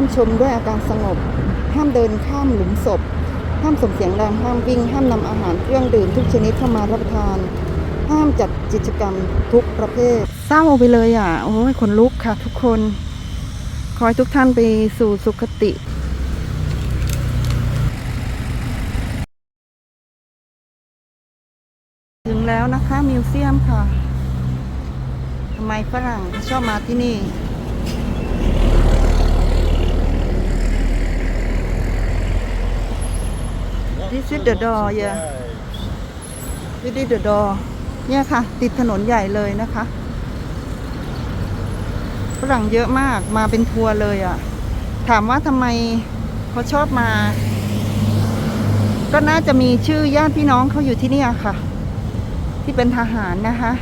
ยมชมด้วยอาการสงบ ห้ามเดินข้ามหลุมศพ ห้ามส่งเสียงดังห้ามวิ่ง ห้ามนำอาหารเครื่องดื่มทุกชนิดเข้ามารับประทาน ห้ามจัดกิจกรรมทุกประเภท เศร้าไปเลยอะ โอ้ยขนลุกค่ะทุกคน ขอให้ทุกท่านไปสู่สุคติถึงแล้วนะคะมิวเซียมค่ะทำไมฝรั่งชอบมาที่นี่ This is the door yeah This is the door เนี่ยค่ะ ติดถนนใหญ่เลยนะคะฝรั่งเยอะมากมาเป็นทัวร์เลยอะ่ะ ถามว่าทำไมเขาชอบมา ก็น่าจะมีชื่อญาติพี่น้องเขาอยู่ที่เนี่ยค่ะ ที่เป็นทหารนะคะ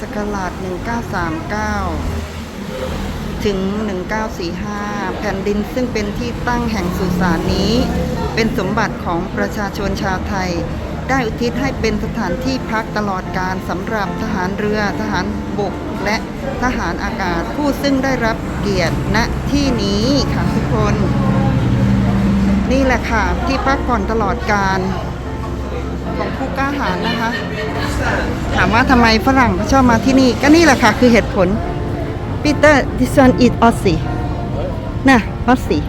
ศักราช1939 ถึง 1945 แผ่นดินซึ่งเป็นที่ตั้งแห่งสุสานนี้ เป็นสมบัติของประชาชนชาวไทย ได้อุทิศให้เป็นสถานที่พักตลอดการสำหรับทหารเรือ ทหารบก และทหารอากาศผู้ซึ่งได้รับเกียรติณที่นี้ค่ะทุกคน นี่แหละค่ะที่พักผ่อนตลอดการ ของผู้กล้าหาญนะคะ ถามว่าทำไมฝรั่งเขาชอบมาที่นี่ ก็นี่แหละค่ะ คือเหตุผลปีเตอร์ this one is Aussie นะ Aussie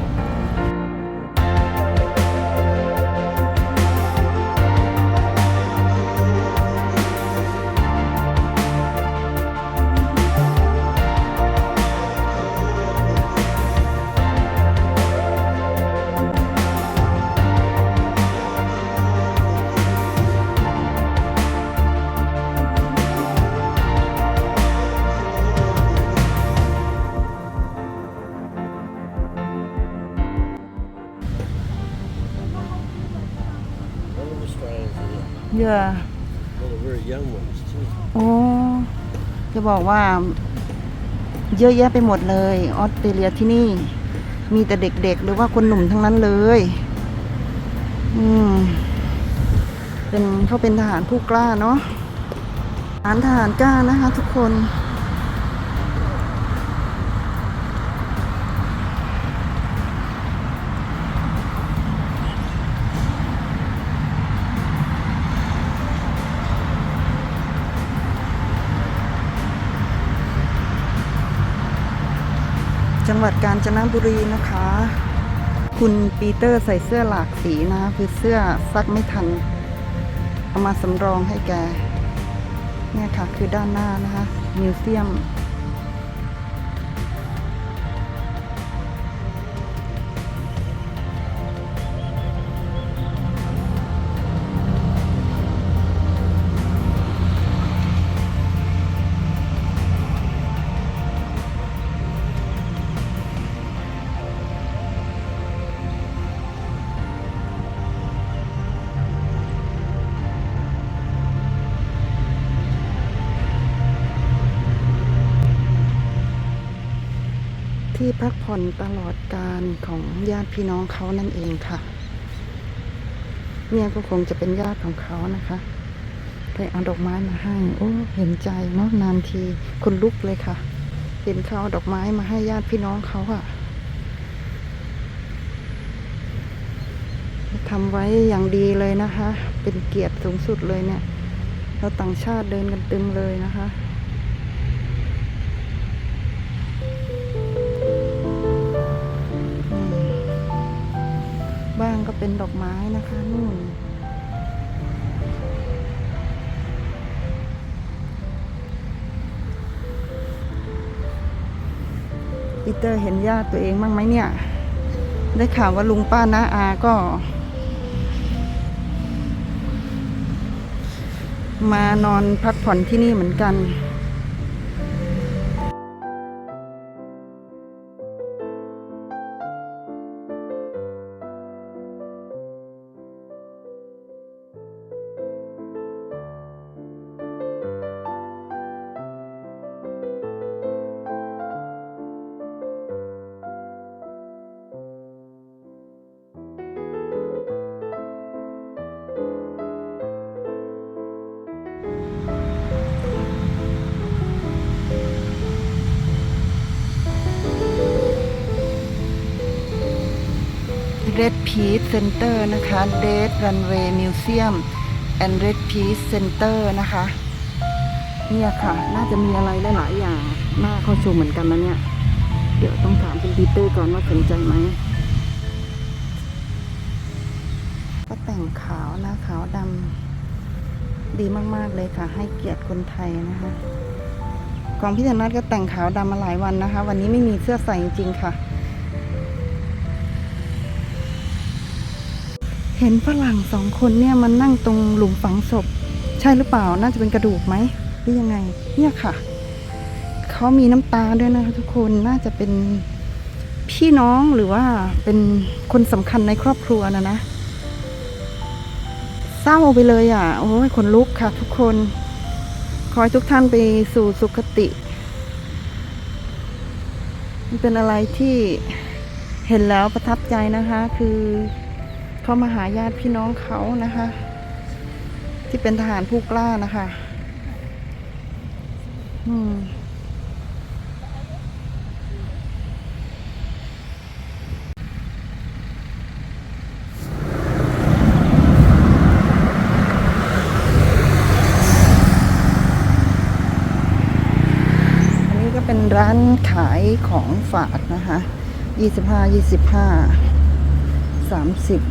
are here. เยอะ All the very young ones too. โอ้จะบอกว่า เยอะแยะไปหมดเลยออสเตรเลียที่นี่ มีแต่เด็กๆ หรือว่าคนหนุ่มทั้งนั้นเลย อืม เป็นเขาเป็นทหารผู้กล้าเนาะทหารทหารกล้านะคะทุกคน จังหวัดกาญจนบุรีนะคะ คุณปีเตอร์ใส่เสื้อหลากสีนะคือเสื้อซักไม่ทัน เอามาสำรองให้แก เนี่ยค่ะ คือด้านหน้านะคะ มิวเซียม ที่พักผ่อนตลอดการของญาติพี่น้องเขานั่นเองค่ะ เนี่ยก็คงจะเป็นญาติของเขานะคะเลยเอาดอกไม้มาให้ โอ้ เห็นใจเนาะนานทีคนลุกเลยค่ะ เห็นเขาเอาดอกไม้มาให้ญาติพี่น้องเขาอะทำไว้อย่างดีเลยนะคะ เป็นเกียรติสูงสุดเลยเนี่ยแล้วต่างชาติเดินกันตึมเลยนะคะ เป็นดอกไม้นะคะนู่นปีเตอร์เห็นญาติตัวเองบ้างไหมเนี่ย ได้ข่าวว่าลุงป้าน้าอาก็ มานอนพักผ่อนที่นี่เหมือนกัน Red Peace Center นะคะ Dead Runway Museum and Red Peace Center นะคะ เนี่ยค่ะ น่าจะมีอะไรหลายๆอย่างน่าเข้าชมเหมือนกันนะเนี่ย เดี๋ยวต้องถามคุณปีเตอร์ก่อนว่าสนใจไหมก็แต่งขาวนะขาวดำดีมาก ๆ เลยค่ะ ให้เกียรติคนไทยนะคะ ของพี่ธนัทก็แต่งขาวดำมาหลายวันนะคะ วันนี้ไม่มีเสื้อใส่จริงๆค่ะ เห็นฝรั่งสองคนเนี่ยมันนั่งตรงหลุมฝังศพ ใช่หรือเปล่าน่าจะเป็นกระดูกไหมหรือยังไง เนี่ยค่ะเขามีน้ำตาด้วยนะคะทุกคนน่าจะเป็นพี่น้องหรือว่าเป็นคนสำคัญในครอบครัวนะนะเศร้าไปเลยอะ โอ้ยขนลุกค่ะ ทุกคนขอให้ทุกท่านไปสู่สุคติ มันเป็นอะไรที่เห็นแล้วประทับใจนะคะคือ เขามาหาญาติพี่น้องเขานะคะ ที่เป็นทหารผู้กล้านะคะ อืมอันนี้ก็เป็นร้านขายของฝากนะคะยี่สิบห้ายี่สิบห้า สามสิบ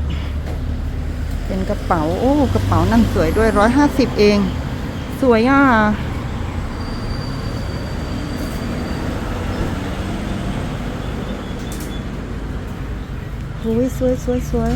เป็นกระเป๋า โอ้กระเป๋านั่นสวยด้วยร้อยห้าสิบเอง สวยอะโอ้ยสวยสวยสวย